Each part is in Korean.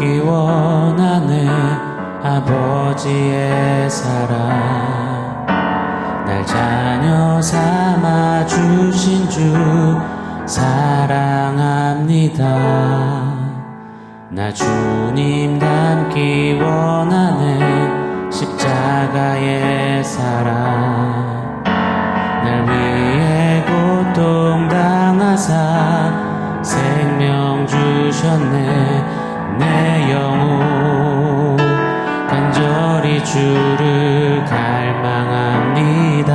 보기 원하네. 아버지의 사랑. 날 자녀 삼아 주신 주 사랑합니다. 나 주님 닮기 원하네. 십자가의 사랑. 날 위해 고통 당하사 생명 주셨네 내 영혼 간절히 주를 갈망합니다.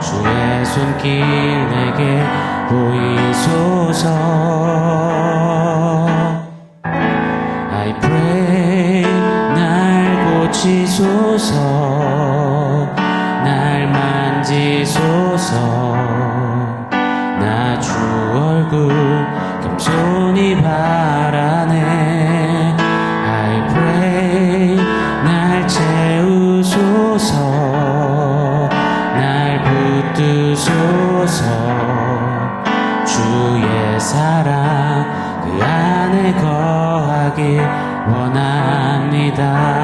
주의 손길 내게 보이소서. I pray 날 고치소서. 날 만지소서 채우소서 날 붙드소서 주의 사랑 그 안에 거하길 원합니다.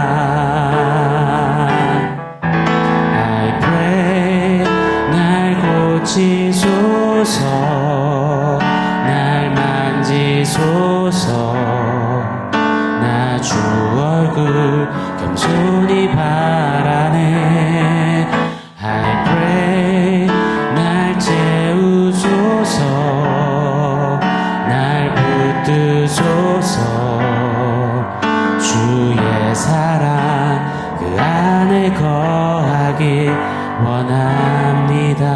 붙드소서 주의 사랑 그 안에 거하길 원합니다.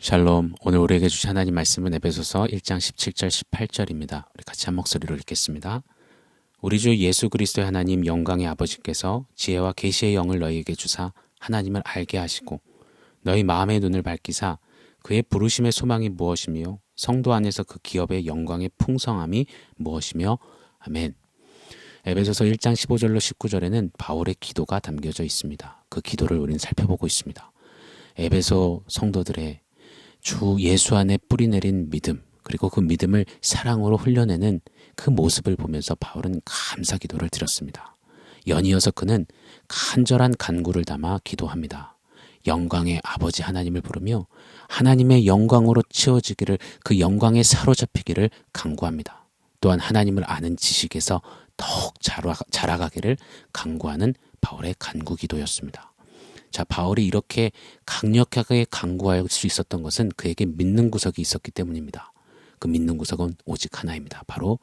샬롬. 오늘 우리에게 주신 하나님 말씀은 에베소서 1장 17절 18절입니다. 우리 같이 한 목소리로 읽겠습니다. 우리 주 예수 그리스도의 하나님 영광의 아버지께서 지혜와 계시의 영을 너희에게 주사 하나님을 알게 하시고 너희 마음의 눈을 밝히사 그의 부르심의 소망이 무엇이며 성도 안에서 그 기업의 영광의 풍성함이 무엇이며 아멘. 에베소서 1장 15절로 19절에는 바울의 기도가 담겨져 있습니다. 그 기도를 우리는 살펴보고 있습니다. 에베소 성도들의 주 예수 안에 뿌리내린 믿음, 그리고 그 믿음을 사랑으로 흘려내는 그 모습을 보면서 바울은 감사 기도를 드렸습니다. 연이어서 그는 간절한 간구를 담아 기도합니다. 영광의 아버지 하나님을 부르며 하나님의 영광으로 치워지기를 그 영광에 사로잡히기를 간구합니다. 또한 하나님을 아는 지식에서 더욱 자라가기를 간구하는 바울의 간구 기도였습니다. 자, 바울이 이렇게 강력하게 강구할 수 있었던 것은 그에게 믿는 구석이 있었기 때문입니다. 그 믿는 구석은 오직 하나입니다. 바로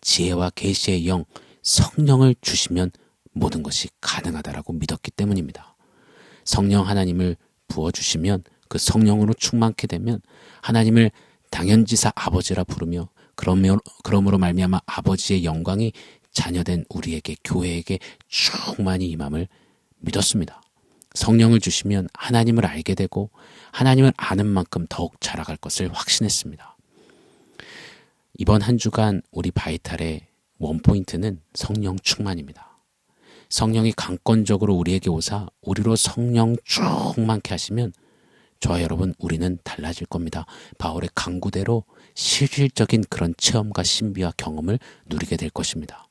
지혜와 계시의 영, 성령을 주시면 모든 것이 가능하다라고 믿었기 때문입니다. 성령 하나님을 부어 주시면 그 성령으로 충만케 되면 하나님을 당연지사 아버지라 부르며 그러므로, 그러므로 말미암아 아버지의 영광이 자녀된 우리에게 교회에게 충만히 임함을 믿었습니다. 성령을 주시면 하나님을 알게 되고 하나님을 아는 만큼 더욱 자라갈 것을 확신했습니다. 이번 한 주간 우리 바이탈의 원포인트는 성령 충만입니다. 성령이 강권적으로 우리에게 오사 우리로 성령 충만케 하시면 저와 여러분 우리는 달라질 겁니다. 바울의 강구대로 실질적인 그런 체험과 신비와 경험을 누리게 될 것입니다.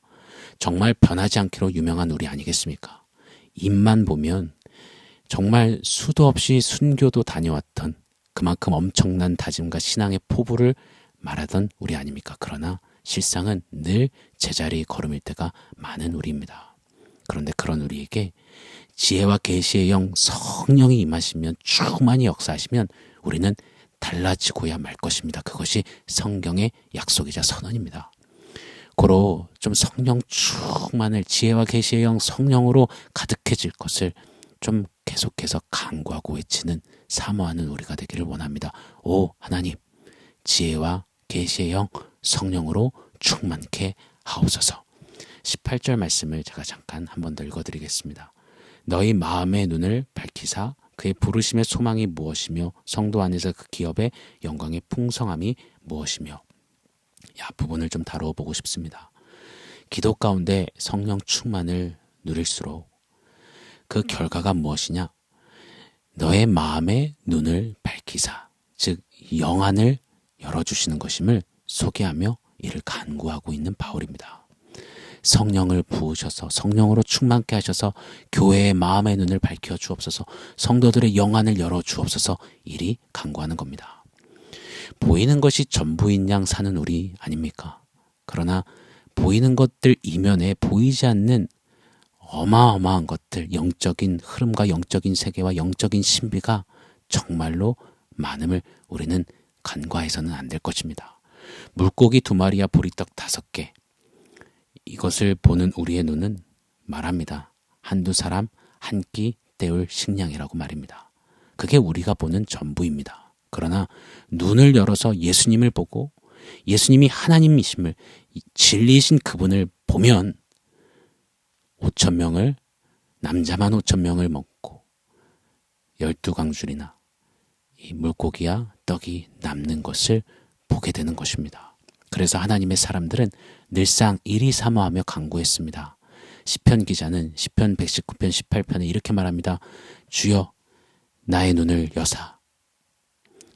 정말 변하지 않기로 유명한 우리 아니겠습니까? 입만 보면 정말 수도 없이 순교도 다녀왔던 그만큼 엄청난 다짐과 신앙의 포부를 말하던 우리 아닙니까? 그러나 실상은 늘 제자리 걸음일 때가 많은 우리입니다. 그런데 그런 우리에게 지혜와 계시의 영 성령이 임하시면 충만히 역사하시면 우리는 달라지고야 말 것입니다. 그것이 성경의 약속이자 선언입니다. 고로 좀 성령 충만을 지혜와 계시의 영 성령으로 가득해질 것을 좀 계속해서 간구하고 외치는 사모하는 우리가 되기를 원합니다. 오 하나님 지혜와 계시의 영 성령으로 충만케 하옵소서. 18절 말씀을 제가 잠깐 한 번 더 읽어드리겠습니다. 너희 마음의 눈을 밝히사 그의 부르심의 소망이 무엇이며 성도 안에서 그 기업의 영광의 풍성함이 무엇이며 이 앞부분을 좀 다루어 보고 싶습니다. 기도 가운데 성령 충만을 누릴수록 그 결과가 무엇이냐? 너의 마음의 눈을 밝히사, 즉 영안을 열어주시는 것임을 소개하며 이를 간구하고 있는 바울입니다. 성령을 부으셔서 성령으로 충만케 하셔서 교회의 마음의 눈을 밝혀 주옵소서 성도들의 영안을 열어 주옵소서 이리 간구하는 겁니다. 보이는 것이 전부인 양 사는 우리 아닙니까? 그러나 보이는 것들 이면에 보이지 않는 어마어마한 것들, 영적인 흐름과 영적인 세계와 영적인 신비가 정말로 많음을 우리는 간과해서는 안 될 것입니다. 물고기 두 마리와 보리떡 다섯 개. 이것을 보는 우리의 눈은 말합니다. 한두 사람 한 끼 때울 식량이라고 말입니다. 그게 우리가 보는 전부입니다. 그러나 눈을 열어서 예수님을 보고 예수님이 하나님이심을 진리이신 그분을 보면 5천 명을 남자만 5천 명을 먹고 열두 광줄이나 이 물고기와 떡이 남는 것을 보게 되는 것입니다. 그래서 하나님의 사람들은 늘상 일이 사모하며 강구했습니다. 시편 기자는 시편 119편 18편에 이렇게 말합니다. 주여 나의 눈을 여사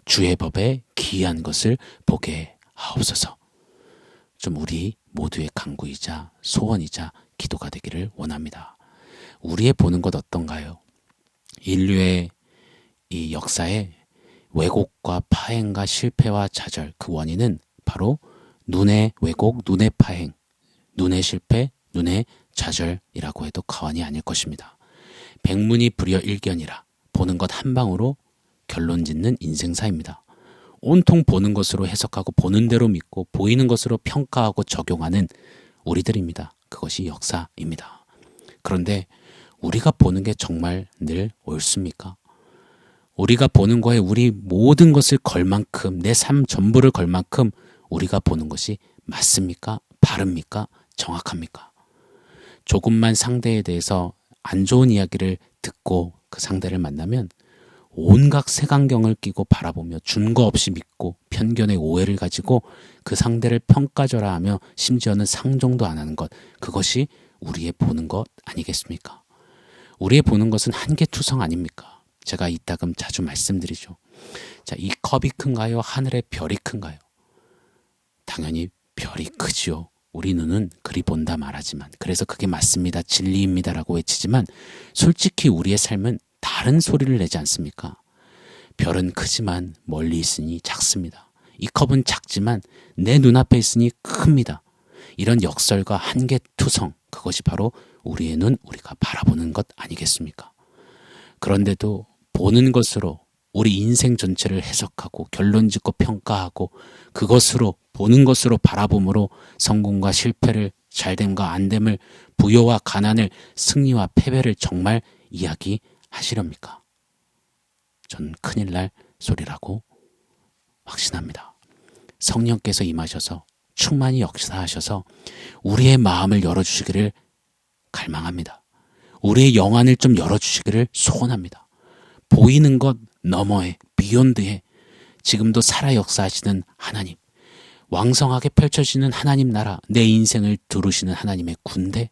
주의 법에 기이한 것을 보게 하옵소서. 좀 우리 모두의 강구이자 소원이자 기도가 되기를 원합니다. 우리의 보는 것 어떤가요? 인류의 이 역사에 왜곡과 파행과 실패와 좌절 그 원인은 바로 눈의 왜곡, 눈의 파행, 눈의 실패, 눈의 좌절이라고 해도 과언이 아닐 것입니다. 백문이 불여 일견이라 보는 것 한 방으로 결론 짓는 인생사입니다. 온통 보는 것으로 해석하고 보는 대로 믿고 보이는 것으로 평가하고 적용하는 우리들입니다. 그것이 역사입니다. 그런데 우리가 보는 게 정말 늘 옳습니까? 우리가 보는 거에 우리 모든 것을 걸 만큼 내 삶 전부를 걸 만큼 우리가 보는 것이 맞습니까? 바릅니까? 정확합니까? 조금만 상대에 대해서 안 좋은 이야기를 듣고 그 상대를 만나면 온갖 색안경을 끼고 바라보며 준거 없이 믿고 편견의 오해를 가지고 그 상대를 평가절하 하며 심지어는 상종도 안 하는 것 그것이 우리의 보는 것 아니겠습니까? 우리의 보는 것은 한계투성 아닙니까? 제가 이따금 자주 말씀드리죠. 자, 이 컵이 큰가요? 하늘의 별이 큰가요? 당연히 별이 크지요. 우리 눈은 그리 본다 말하지만 그래서 그게 맞습니다. 진리입니다라고 외치지만 솔직히 우리의 삶은 다른 소리를 내지 않습니까? 별은 크지만 멀리 있으니 작습니다. 이 컵은 작지만 내 눈앞에 있으니 큽니다. 이런 역설과 한계투성, 그것이 바로 우리의 눈, 우리가 바라보는 것 아니겠습니까? 그런데도 보는 것으로 우리 인생 전체를 해석하고 결론 짓고 평가하고 그것으로 보는 것으로 바라봄으로 성공과 실패를 잘됨과 안됨을 부여와 가난을 승리와 패배를 정말 이야기 하시렵니까? 전 큰일 날 소리라고 확신합니다. 성령께서 임하셔서 충만히 역사하셔서 우리의 마음을 열어주시기를 갈망합니다. 우리의 영안을 좀 열어주시기를 소원합니다. 보이는 것 너머에, 비욘드에 지금도 살아 역사하시는 하나님, 왕성하게 펼쳐지는 하나님 나라, 내 인생을 두르시는 하나님의 군대,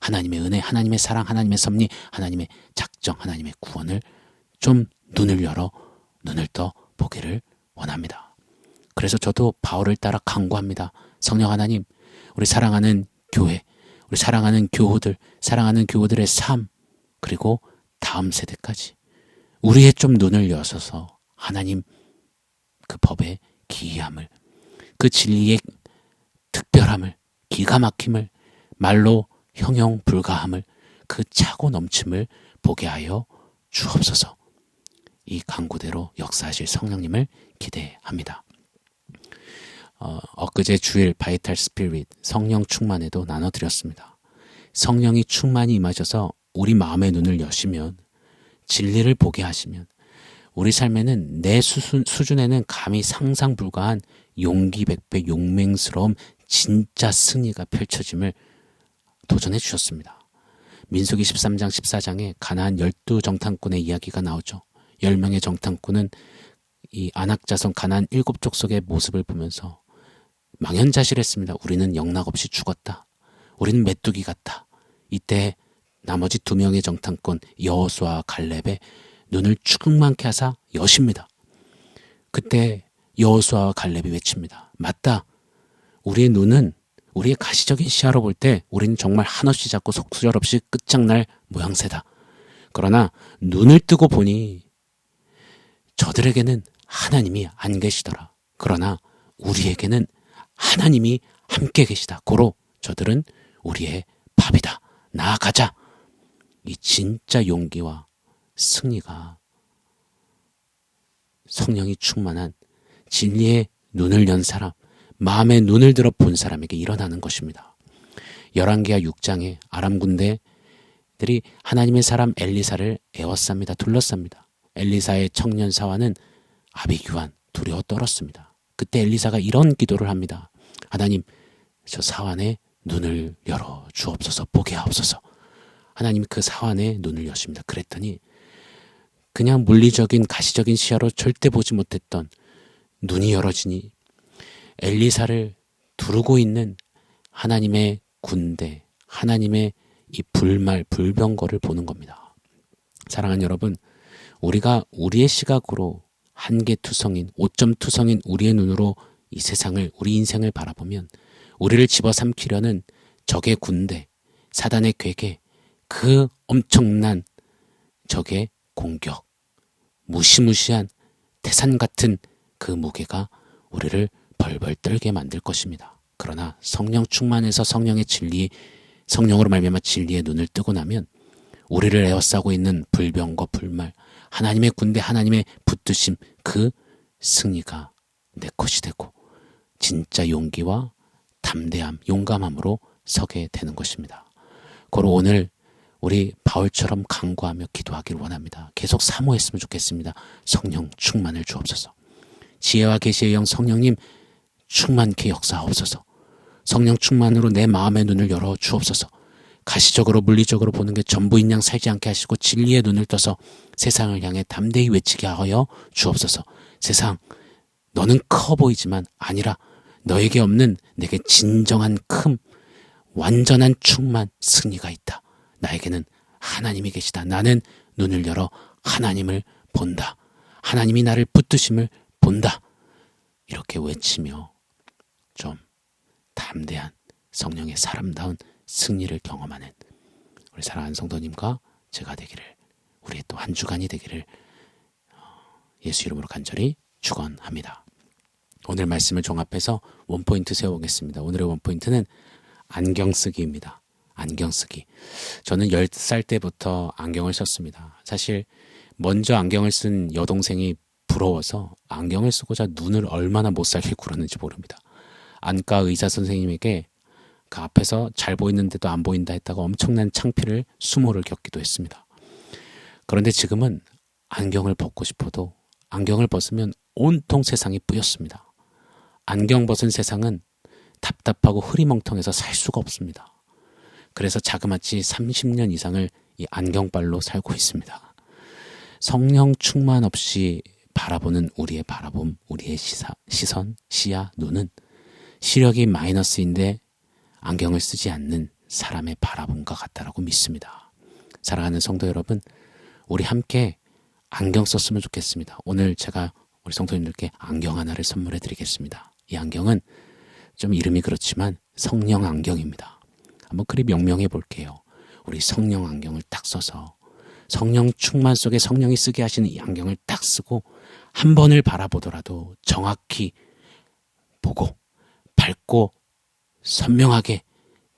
하나님의 은혜, 하나님의 사랑, 하나님의 섭리, 하나님의 작정, 하나님의 구원을 좀 눈을 열어 눈을 떠 보기를 원합니다. 그래서 저도 바울을 따라 강구합니다. 성령 하나님, 우리 사랑하는 교회, 우리 사랑하는 교우들, 사랑하는 교우들의 삶, 그리고 다음 세대까지 우리의 좀 눈을 여셔서 하나님 그 법의 기이함을, 그 진리의 특별함을, 기가 막힘을 말로 형용 불가함을 그 차고 넘침을 보게 하여 주옵소서. 이 강구대로 역사하실 성령님을 기대합니다. 어, 엊그제 주일 바이탈 스피릿 성령 충만에도 나눠드렸습니다. 성령이 충만히 임하셔서 우리 마음의 눈을 여시면 진리를 보게 하시면 우리 삶에는 내 수준, 수준에는 감히 상상 불가한 용기 백배 용맹스러움 진짜 승리가 펼쳐짐을 도전해 주셨습니다. 민수기 13장 14장에 가나안 열두 정탐꾼의 이야기가 나오죠. 10명의 정탐꾼은 이 안악자성 가나안 일곱 족속의 모습을 보면서 망연자실했습니다. 우리는 영락없이 죽었다. 우리는 메뚜기 같다. 이때 나머지 두 명의 정탐꾼 여호수아와 갈렙의 눈을 충만케 하사 여십니다. 그때 여호수아와 갈렙이 외칩니다. 맞다. 우리의 눈은 우리의 가시적인 시야로 볼 때 우리는 정말 한없이 작고 속수절 없이 끝장날 모양새다. 그러나 눈을 뜨고 보니 저들에게는 하나님이 안 계시더라. 그러나 우리에게는 하나님이 함께 계시다. 고로 저들은 우리의 밥이다. 나아가자. 이 진짜 용기와 승리가 성령이 충만한 진리의 눈을 연 사람, 마음의 눈을 들어 본 사람에게 일어나는 것입니다. 열왕기하 6장에 아람 군대들이 하나님의 사람 엘리사를 에워쌉니다. 둘러쌉니다. 엘리사의 청년 사화는 아비규환 두려워 떨었습니다. 그때 엘리사가 이런 기도를 합니다. 하나님, 저 사환의 눈을 열어 주옵소서 보게 하옵소서. 하나님 그 사환의 눈을 여십니다. 그랬더니 그냥 물리적인 가시적인 시야로 절대 보지 못했던 눈이 열어지니 엘리사를 두르고 있는 하나님의 군대, 하나님의 이 불말, 불병거를 보는 겁니다. 사랑하는 여러분, 우리가 우리의 시각으로 한계 투성인, 오점 투성인 우리의 눈으로 이 세상을, 우리 인생을 바라보면 우리를 집어삼키려는 적의 군대, 사단의 괴계, 그 엄청난 적의 공격, 무시무시한 태산 같은 그 무게가 우리를 벌벌 떨게 만들 것입니다. 그러나 성령 충만해서 성령의 진리, 성령으로 말미암아 진리의 눈을 뜨고 나면 우리를 에워싸고 있는 불병과 불말, 하나님의 군대, 하나님의 붙드심, 그 승리가 내 것이 되고 진짜 용기와 담대함, 용감함으로 서게 되는 것입니다. 고로 오늘 우리 바울처럼 강구하며 기도하기를 원합니다. 계속 사모했으면 좋겠습니다. 성령 충만을 주옵소서. 지혜와 계시의 영 성령님 충만케 역사하옵소서. 성령 충만으로 내 마음의 눈을 열어 주옵소서. 가시적으로 물리적으로 보는 게 전부인 양 살지 않게 하시고 진리의 눈을 떠서 세상을 향해 담대히 외치게 하여 주옵소서. 세상 너는 커 보이지만 아니라 너에게 없는 내게 진정한 큼 완전한 충만 승리가 있다. 나에게는 하나님이 계시다. 나는 눈을 열어 하나님을 본다. 하나님이 나를 붙드심을 본다. 이렇게 외치며 좀 담대한 성령의 사람다운 승리를 경험하는 우리 사랑하는 성도님과 제가 되기를 우리의 또 한 주간이 되기를 어, 예수 이름으로 간절히 축원합니다. 오늘 말씀을 종합해서 원포인트 세워보겠습니다. 오늘의 원포인트는 안경 쓰기입니다. 안경 쓰기. 저는 10살 때부터 안경을 썼습니다. 사실 먼저 안경을 쓴 여동생이 부러워서 안경을 쓰고자 눈을 얼마나 못 살게 굴었는지 모릅니다. 안과 의사 선생님에게 그 앞에서 잘 보이는데도 안 보인다 했다가 엄청난 창피를 수모를 겪기도 했습니다. 그런데 지금은 안경을 벗고 싶어도 안경을 벗으면 온통 세상이 뿌였습니다. 안경 벗은 세상은 답답하고 흐리멍텅해서 살 수가 없습니다. 그래서 자그마치 30년 이상을 이 안경빨로 살고 있습니다. 성령 충만 없이 바라보는 우리의 바라봄, 우리의 시사, 시선, 시야, 눈은 시력이 마이너스인데 안경을 쓰지 않는 사람의 바라봄과 같다라고 믿습니다. 사랑하는 성도 여러분, 우리 함께 안경 썼으면 좋겠습니다. 오늘 제가 우리 성도님들께 안경 하나를 선물해 드리겠습니다. 이 안경은 좀 이름이 그렇지만 성령 안경입니다. 한번 그리 명명해 볼게요. 우리 성령 안경을 딱 써서 성령 충만 속에 성령이 쓰게 하시는 이 안경을 딱 쓰고 한 번을 바라보더라도 정확히 보고 밝고 선명하게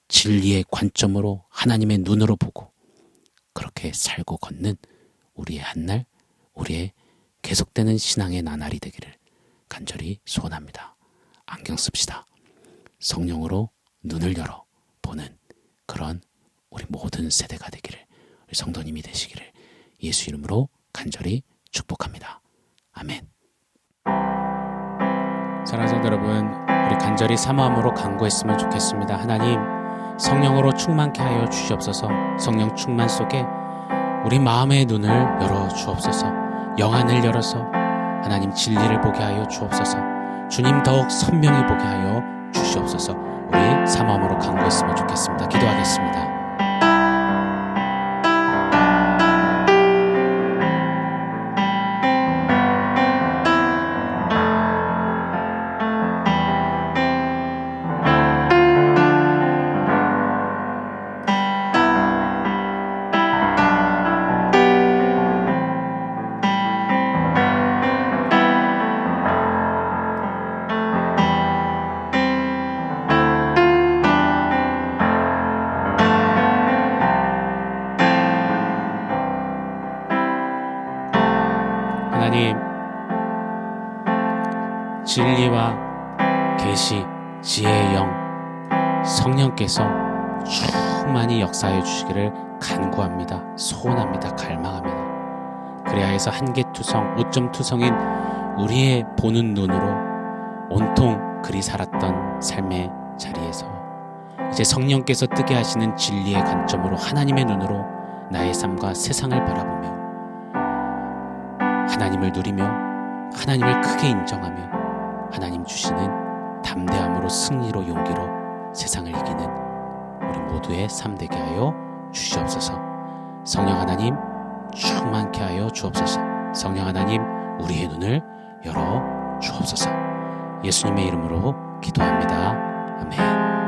진리의 관점으로 하나님의 눈으로 보고 그렇게 살고 걷는 우리의 한날, 우리의 계속되는 신앙의 나날이 되기를 간절히 소원합니다. 안경 씁시다. 성령으로 눈을 열어 보는 그런 우리 모든 세대가 되기를 성도님이 되시기를 예수 이름으로 간절히 축복합니다. 아멘. 사랑하는 여러분, 우리 간절히 사모함으로 간구했으면 좋겠습니다. 하나님, 성령으로 충만케 하여 주시옵소서. 성령 충만 속에 우리 마음의 눈을 열어 주옵소서. 영안을 열어서 하나님 진리를 보게 하여 주옵소서. 주님 더욱 선명히 보게 하여 주시옵소서. 우리 사모함으로 간구했으면 좋겠습니다. 기도하겠습니다. 하나님, 진리와 계시, 지혜의 영, 성령께서 충만히 역사해 주시기를 간구합니다. 소원합니다. 갈망합니다. 그래야 해서 한계투성, 오점투성인 우리의 보는 눈으로 온통 그리 살았던 삶의 자리에서 이제 성령께서 뜨게 하시는 진리의 관점으로 하나님의 눈으로 나의 삶과 세상을 바라보며 하나님을 누리며 하나님을 크게 인정하며 하나님 주시는 담대함으로 승리로 용기로 세상을 이기는 우리 모두의 삶 되게 하여 주시옵소서. 성령 하나님 충만케 하여 주옵소서. 성령 하나님 우리의 눈을 열어 주옵소서. 예수님의 이름으로 기도합니다. 아멘.